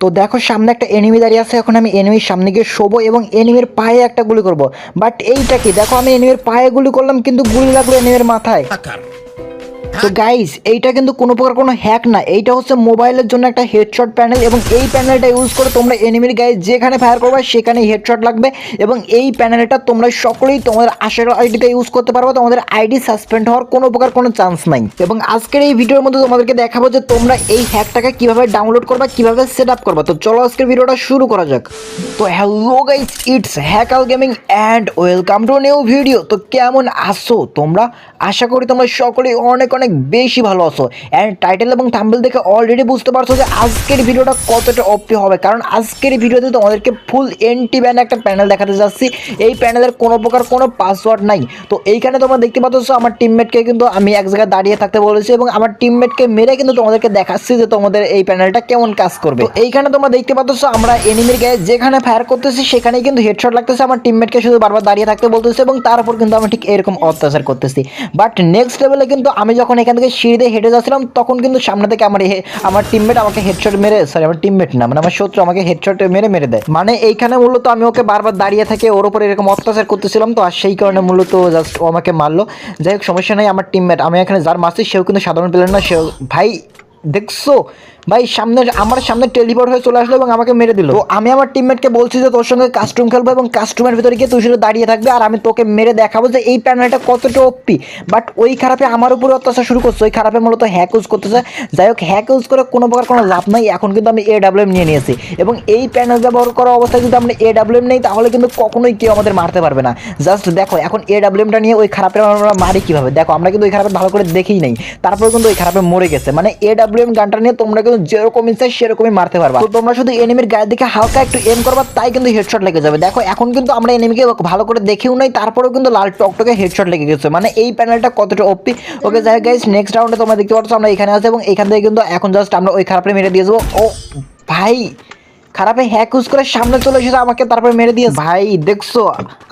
তো দেখো, সামনে একটা এনিমি দাঁড়িয়ে আছে। এখন আমি এনিমির সামনে গিয়ে শোবো এবং এনিমির পায়ে একটা গুলি করব। বাট এইটা কি? দেখো, আমি এনিমির পায়ে গুলি করলাম, কিন্তু গুলি লাগল এনিমির মাথায়। তো গাইস এইটা কিন্তু কোনো প্রকার কোনো হ্যাক না। এইটা হচ্ছে মোবাইলের জন্য একটা হেডশট প্যানেল এবং এই প্যানেলটা ইউজ করে তোমরা এনিমির গায়ে যেখানে ফায়ার করবে সেখানে হেডশট লাগবে এবং এই প্যানেলটা তোমরা সকলেই তোমাদের আশের আইডিতে ইউজ করতে পারবে। তোমাদের আইডি সাসপেন্ড হওয়ার কোনো প্রকার কোনো চান্স নাই। এবং আজকের এই ভিডিওর মধ্যে তোমাদেরকে দেখাবো যে তোমরা এই হ্যাকটাকে কীভাবে ডাউনলোড করবা কীভাবে সেট আপ করবা। তো চলো আজকের ভিডিওটা শুরু করা যাক। তো hello guys it's Hackal gaming and welcome to new video তো কেমন আসো তোমরা? আশা করি তোমরা সকলেই অনেক অনেক বেশি ভালো আছো। অ্যান্ড টাইটেল এবং থাম্বেল দেখে অলরেডি বুঝতে পারছ যে আজকের ভিডিওটা কতটা অপি হবে। কারণ আজকের ভিডিওতে তোমাদেরকে ফুল এন্টি ব্যান একটা প্যানেল দেখাতে যাচ্ছি। এই প্যানেলের কোনো প্রকার কোনো পাসওয়ার্ড নাই। তো এইখানে তোমরা দেখতে পাচ্ছ আমার টিমমেটকে কিন্তু আমি এক জায়গায় দাঁড়িয়ে থাকতে বলেছি এবং আমার টিমমেটকে মেরে কিন্তু তোমাদেরকে দেখাচ্ছি যে তোমাদের এই প্যানেলটা কেমন কাজ করবে। এইখানে তোমরা দেখতে পাচ্ছ আমরা এনিমির গায়ে যেখানে ফায়ার করতেছি, সেখানেই কিন্তু হেডশট লাগতেছে। আমার টিমমেটকে শুধু বারবার দাঁড়িয়ে থাকতে বলতেছে এবং তার উপর কিন্তু আমি ঠিক এরকম অত্যাচার করতেছি। বাট নেক্সট লেভেলে কিন্তু আমি যখন এখান থেকে দিয়ে হেঁটে যাচ্ছিলাম, তখন কিন্তু সামনে থেকে আমার আমার টিমমেট আমাকে হেডশট মেরে সরি আমার টিমমেট না মানে আমার শত্রু আমাকে হেডশট মেরে মেরে দেয়। মানে এইখানে মূলত আমি ওকে বারবার দাঁড়িয়ে থাকে ওর উপরে এরকম অত্যাচার করতেছিলাম, তো আর সেই কারণে মূলত জাস্ট ও আমাকে মারলো। যাই হোক, সমস্যা নেই, আমার টিমমেট আমি এখানে যার মারছি, সেও কিন্তু সাধারণ পেলেন না, সেও ভাই দেখছ? ভাই, সামনে আমার সামনে টেলিপোর্ট হয়ে চলে আসলো এবং আমাকে মেরে দিল। তো আমি আমার টিমমেটকে বলছি যে তোর সঙ্গে কাস্টম খেলব এবং কাস্টমের ভিতরে গিয়ে তুই শুধু দাঁড়িয়ে থাকবে আর আমি তোকে মেরে দেখাবো যে এই প্যানেলটা কতটা অপ্পি বাট ওই খারাপে আমার উপরে অত্যাচার শুরু করছে। ওই খারাপে মূলত হ্যাক ইউজ করতেছে। যাই হোক হ্যাক ইউজ করে কোনো প্রকার কোনো লাভ নাই। এখন কিন্তু আমি এ ডাব্লিউএম নিয়ে নিয়েছি। এবং এই প্যানেল ব্যবহার করা অবস্থায় যদি আমরা এ ডাব্লিউএম নেই, তাহলে কিন্তু কখনোই কেউ আমাদের মারতে পারবে না। জাস্ট দেখো, এখন এ ডাব্লিউএমটা নিয়ে ওই খারাপের আমরা মারি কীভাবে? দেখো, আমরা কিন্তু ওই খারাপে ভালো করে দেখেই নাই। তারপরে কিন্তু ওই খারাপে মরে গেছে। মানে এ ডাব্লিউএম গানটা নিয়ে তোমরা কিন্তু যেরকম ইচ্ছা সেরকমই মারতে পারবা। তো তোমরা শুধু এনিমির গায়ের দিকে হালকা একটু এম করবা, তাই কিন্তু হেডশট লেগে যাবে। দেখো, এখন কিন্তু আমরা এনিমিকে ভালো করে দেখেও নাই, তারপরেও কিন্তু লাল টকটকে হেডশট লেগে গেছে। মানে এই প্যানেলটা কতটা অপি ওকে যাই গাইস নেক্সট রাউন্ডে তোমরা দেখতে পাচ্ছ, আমরা এখানে আছি এবং এখান থেকে কিন্তু এখন জাস্ট আমরা ওই খারাপটা মেরে দিয়ে যাব। ও, ভাই! খারাপে হ্যাক ইউজ করে সামনে চলে এসেছে আমাকে তারপরে মেরে দিয়ে ভাই দেখছ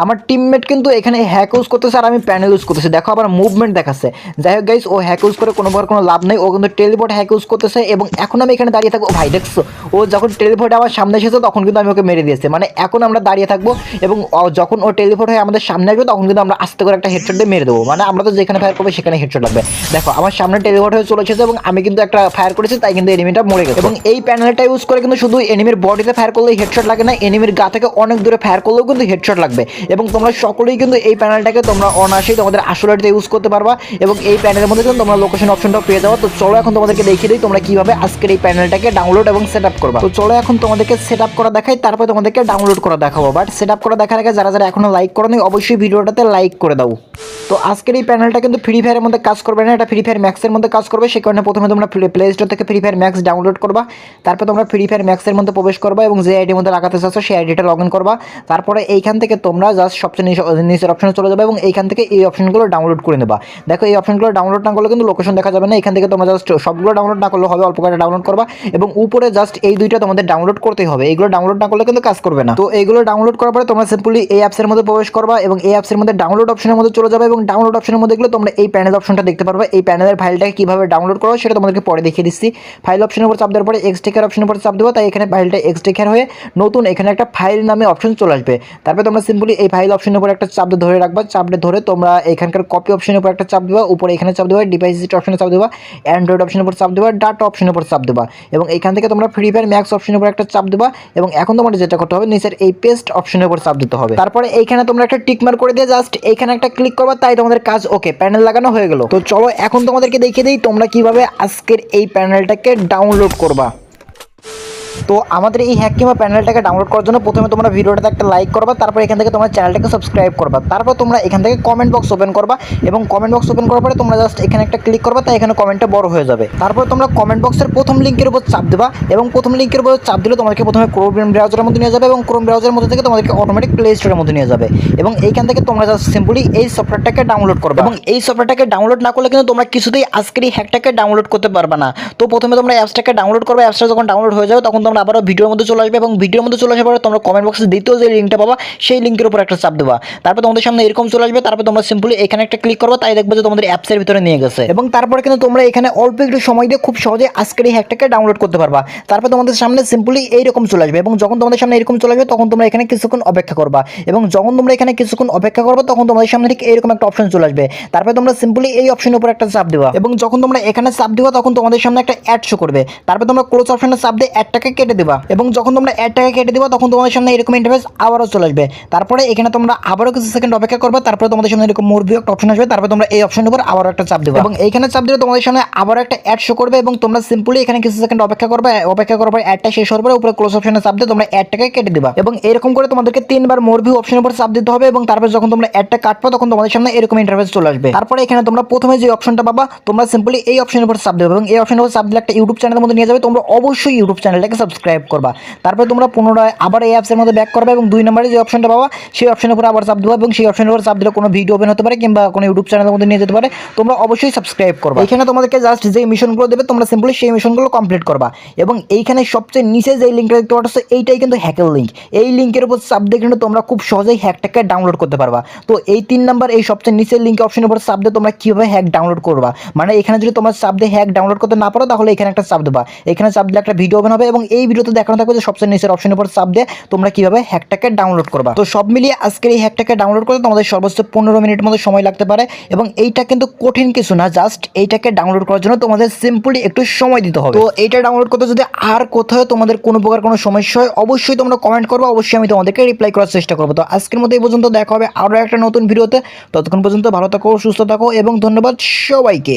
আমার টিমমেট কিন্তু এখানে হ্যাক ইউজ করতেছে আর আমি প্যানেল ইউজ করতেছি। দেখো আবার মুভমেন্ট দেখাচ্ছে। যাই হোক গাইস ও হ্যাক ইউজ করে কোনো প্রকার কোনো লাভ নেই ও কিন্তু টেলিপোর্ট হ্যাক ইউজ করতেছে এবং এখন আমি এখানে দাঁড়িয়ে থাকব। ভাই দেখছ ও যখন টেলিপোর্ট আমার সামনে এসেছে তখন কিন্তু আমি ওকে মেরে দিয়েছি। মানে এখন আমরা দাঁড়িয়ে থাকব এবং যখন ও টেলিপোর্ট হয়ে আমাদের সামনে আসবে তখন কিন্তু আমরা আস্তে করে একটা হেডশট দিয়ে মেরে দেবো। মানে আমরা তো যেখানে ফায়ার করব সেখানে হেডশট লাগবে। দেখো আমার সামনে টেলিপোর্ট হয়ে চলে এসেছে এবং আমি কিন্তু একটা ফায়ার করেছি তাই কিন্তু এনিমিটা মরে গেছে। এবং এই প্যানেলটা ইউজ করে কিন্তু শুধু এনিমির বডিতে ফায়ার করলে হেডশট লাগে না এনিমির গা থেকে অনেক দূরে ফায়ার করলেও কিন্তু হেডশট লাগবে। এবং তোমরা সকলেই কিন্তু এই প্যানেলটাকে তোমরা অনায়াসেই তোমাদের আসলেটিতে ইউজ করতে পারবা এবং এই প্যানেলের মধ্যে কিন্তু তোমরা লোকেশন অপশনটাও পেয়ে যাব। তো চলো এখন তোমাদেরকে দেখিয়ে দিই তোমরা কীভাবে আজকের এই প্যানেলটাকে ডাউনলোড এবং সেট আপ করবা। তো চলো এখন তোমাদেরকে সেট আপ করা দেখাই, তারপর তোমাদেরকে ডাউনলোড করা দেখাবো। বাট সেট আপ করা দেখার আগে যারা যারা এখনও লাইক করো নি অবশ্যই ভিডিওটাতে লাইক করে দাও। তো আজকের এই প্যানেলটা কিন্তু ফ্রি ফায়ারের মধ্যে কাজ করবে না, এটা ফ্রি ফায়ার ম্যাক্সের মধ্যে কাজ করবে। সে কারণে প্রথমে তোমরা প্লে স্টোর থেকে ফ্রি ফায়ার ম্যাক্স ডাউনলোড করবা। তারপর তোমরা ফ্রি ফায়ার ম্যাক্সের মধ্যে প্রবেশ করবা এবং যে আইডির মধ্যে লাগাতে চাচ্ছ, সেই আইডিটা লগ ইন করবা। তারপরে এইখান থেকে তোমরা জাস্ট সবচেয়ে নিচে- নিচের অপশনে চলে যাবে এবং এইখান থেকে এই অপশনগুলো ডাউনলোড করে নেবা। দেখো, এই অপশনগুলো ডাউনলোড না করলে কিন্তু লোকেশন দেখা যাবে না। এখান থেকে তোমরা জাস্ট সবগুলো ডাউনলোড না করলে হবে, অল্প করে ডাউনলোড করবা এবং উপরে জাস্ট এই দুইটা তোমাদের ডাউনলোড করতেই হবে। এইগুলো ডাউনলোড না করলে কিন্তু কাজ করবে না। তো এইগুলো ডাউনলোড করার পরে তোমরা সিম্পলি এই অ্যাপসের মধ্যে প্রবেশ করবা এবং এই অ্যাপসের মধ্যে ডাউনলোড অপশনের মধ্যে চলে যাবে এবং ডাউনলোড অপশনের মধ্যে গেলে তোমরা এই প্যানেল অপশনটা দেখতে পারবে। এই প্যানেলের ফাইলটাকে কীভাবে ডাউনলোড করো সেটা তোমাদেরকে পরে দেখিয়ে দিচ্ছি। ফাইল অপশনের উপর চাপ দেওয়ার পরে এক্সটেকার অপশনের উপর চাপ দেবো, তাই এখানে ফাইলটা এক্সটেকার হয়ে নতুন এখানে একটা ফাইল নামে অপশন চলে আসবে। তারপরে তোমরা সিম্পলি এই ফাইল অপশনের উপর একটা চাপ ধরে রাখবা। চাপটা ধরে তোমরা এখানকার কপি অপশনের উপর একটা চাপ দেবা, উপরে এখানে চাপ দেবা ডিভাইস অপশনে চাপ দেবা অ্যান্ড্রয়েড অপশনের উপর চাপ দেবা ডাটা অপশনের উপর চাপ দেবা। এবং এখান থেকে তোমরা ফ্রি ফায়ার ম্যাক্স অপশনের উপর একটা চাপ দেবা এবং এখন তোমাদের যেটা করতে হবে, নিচের এই পেস্ট অপশনের উপর চাপ দিতে হবে। তারপরে এইখানে তোমরা একটা টিক মার্ক করে দিয়ে জাস্ট এইখানে একটা ক্লিক করবা, তাই তোমাদের কাজ ওকে প্যানেল লাগানো হয়ে গেল। তো চলো এখন তোমাদেরকে দেখিয়ে দিই তোমরা কীভাবে আজকের এই প্যানেলটাকে ডাউনলোড করবা। তো আমাদের এই হ্যাক কিংবা প্যানেলটাকে ডাউনলোড করার জন্য প্রথমে তোমরা ভিডিওটাতে একটা লাইক করবা, তারপর এখান থেকে তোমরা চ্যানেলটাকে সাবস্ক্রাইব করবা। তারপর তোমরা এখান থেকে কমেন্ট বক্স ওপেন করবা এবং কমেন্ট বক্স ওপেন করার পরে তোমরা জাস্ট এখানে একটা ক্লিক করবা, তাই এখানে কমেন্টটা বড় হয়ে যাবে। তারপর তোমরা কমেন্ট বক্সের প্রথম লিঙ্কের উপর চাপ দেবা এবং প্রথম লিঙ্কের উপর চাপ দিলে তোমাদেরকে প্রথমে ক্রোম ব্রাউজারের মধ্যে নিয়ে যাবে এবং ক্রোম ব্রাউজারের মধ্যে থেকে তোমাদেরকে অটোমেটিক প্লে স্টোরের মধ্যে নিয়ে যাবে। এবং এইখান থেকে তোমরা জাস্ট সিম্পলি এই সফটওয়্যারটাকে ডাউনলোড করবে। এবং এই সফটওয়্যারটাকে ডাউনলোড না করলে কিন্তু তোমরা কিছুতেই আজকের এই হ্যাকটাকে ডাউনলোড করতে পারবে না। তো প্রথমে তোমরা অ্যাপসটাকে ডাউনলোড করবে অ্যাপসটা যখন ডাউনলোড হয়ে যাবে তখন তোমরা আবারও ভিডিওর মধ্যে চলে আসবে এবং ভিডিওর মধ্যে চলে আসার পরে তোমরা কমেন্ট বক্সে দ্বিতীয় যে লিঙ্কটা পাবা, সেই লিঙ্কের উপর একটা চাপ দেবা। তারপর তোমাদের সামনে এরকম চলে আসবে, তারপর তোমরা সিম্পলি এখানে একটা ক্লিক করবে, তাই দেখবে যে তোমাদের অ্যাপসের ভিতরে নিয়ে গেছে। এবং তারপরে কিন্তু তোমরা এখানে অল্প একটু সময় দিয়ে খুব সহজে আজকের এই হ্যাকটাকে ডাউনলোড করতে পারবা। তারপর তোমাদের সামনে সিম্পলি এইরকম চলে আসবে এবং যখন তোমাদের সামনে এরকম চলে আসবে, তখন তোমরা এখানে কিছুক্ষণ অপেক্ষা করবা। এবং যখন তোমরা এখানে কিছুক্ষণ অপেক্ষা করবে, তখন তোমাদের সামনে ঠিক এরকম একটা অপশন চলে আসবে। তারপরে তোমরা সিম্পলি এই অপশনের উপর একটা চাপ দেওয়া এবং যখন তোমরা এখানে চাপ দিবা, তখন তোমাদের সামনে একটা অ্যাড শো করবে। তারপর তোমরা ক্লোজ অপশনে চাপ দিয়ে অ্যাডটাকে কেটে দিবা। এবং যখন তোমরা অ্যাডটাকে কেটে দিবা তখন তোমাদের সামনে এরকম ইন্টারফেস আবারও চলে আসবে। তারপরে এখানে তোমরা আবারও কিছু সেকেন্ড অপেক্ষা করবে তারপরে তোমাদের সামনে এরকম মোর একটা অপশন আসবে তারপরে তোমরা এই অপশনের উপর আবারও একটা চাপ দেবে। এবং এইখানে চাপ দিলে তোমাদের সামনে আবার একটা অ্যাড শো করবে এবং তোমরা সিম্পলি এখানে কিছু সেকেন্ড অপেক্ষা করবে অপেক্ষা করার পর অ্যাডটা শেষ হওয়ার পরে উপরে ক্লোজ অপশনে চাপ দিয়ে তোমরা অ্যাডটাকে কেটে দিবা। এবং এরকম করে তোমাদেরকে তিনবার মোর ভিউ অপশনের উপর চাপ দিতে হবে এবং তারপর যখন তোমরা অ্যাডটা কাটবে তখন তোমাদের সামনে এরকম ইন্টারফেস চলে আসবে। তারপরে এখানে তোমরা প্রথমে যে অপশনটা পাবা তোমরা সিম্পলি এই অপশনের উপর চাপ দেবে। এবং এই অপশনের উপর চাপ দিলে একটা ইউটিউব চ্যানেলের মধ্যে নিয়ে যাবে তোমরা অবশ্যই ইউটিউব চ্যানেলটাকে সাবস্ক্রাইব করবা। তারপরে তোমরা পুনরায় আবার এই অ্যাপসের মধ্যে ব্যাক করবে এবং দুই নম্বরে যে অপশনটা পাবা, সেই অপশনের উপর আবার চাপ দেবো এবং সেই অপশনের উপর চাপ দিলে কোনো ভিডিও ওপেন হতে পারে কিংবা কোনো ইউটিউব চ্যানেলের মধ্যে নিয়ে যেতে পারে। তোমরা অবশ্যই সাবস্ক্রাইব করবে। এখানে তোমাদেরকে জাস্ট যে মিশনগুলো দেবে, তোমরা সিম্পলি সেই মিশনগুলো কমপ্লিট করবা। এবং এইখানে সবচেয়ে নিচে যে লিঙ্কটা দেখতে পাচ্ছ এইটাই কিন্তু হ্যাকের লিঙ্ক এই লিঙ্কের উপর চাপ দিয়ে কিন্তু তোমরা খুব সহজেই হ্যাকটাকে ডাউনলোড করতে পারবা। তো এই তিন নাম্বার এই সবচেয়ে নিচের লিঙ্ক অপশনের উপর চাপ দিয়ে তোমরা কীভাবে হ্যাক ডাউনলোড করবা? মানে এখানে যদি তোমার চাপ দিয়ে হ্যাক ডাউনলোড করতে না পারো, তাহলে এখানে একটা চাপ দেবা। এখানে চাপ দিলে একটা ভিডিও ওপেন হবে এবং এই ভিডিওতে দেখানো থাকবে যে সবচেয়ে নিচের অপশনের উপর চাপ দিয়ে তোমরা কীভাবে হ্যাকটাকে ডাউনলোড করবা। তো সব মিলিয়ে আজকের এই হ্যাকটাকে ডাউনলোড করতে তোমাদের সর্বোচ্চ পনেরো মিনিট মতো সময় লাগতে পারে এবং এইটা কিন্তু কঠিন কিছু না জাস্ট এইটাকে ডাউনলোড করার জন্য তোমাদের সিম্পলি একটু সময় দিতে হবে। তো এইটা ডাউনলোড করতে যদি আর কোথাও তোমাদের কোনো প্রকার কোনো সমস্যা হয়, অবশ্যই তোমরা কমেন্ট করব, অবশ্যই আমি তোমাদেরকে রিপ্লাই করার চেষ্টা করব। তো আজকের মতো এই পর্যন্ত দেখা হবে আরও একটা নতুন ভিডিওতে। ততক্ষণ পর্যন্ত ভালো থাকো, সুস্থ থাকো এবং ধন্যবাদ সবাইকে।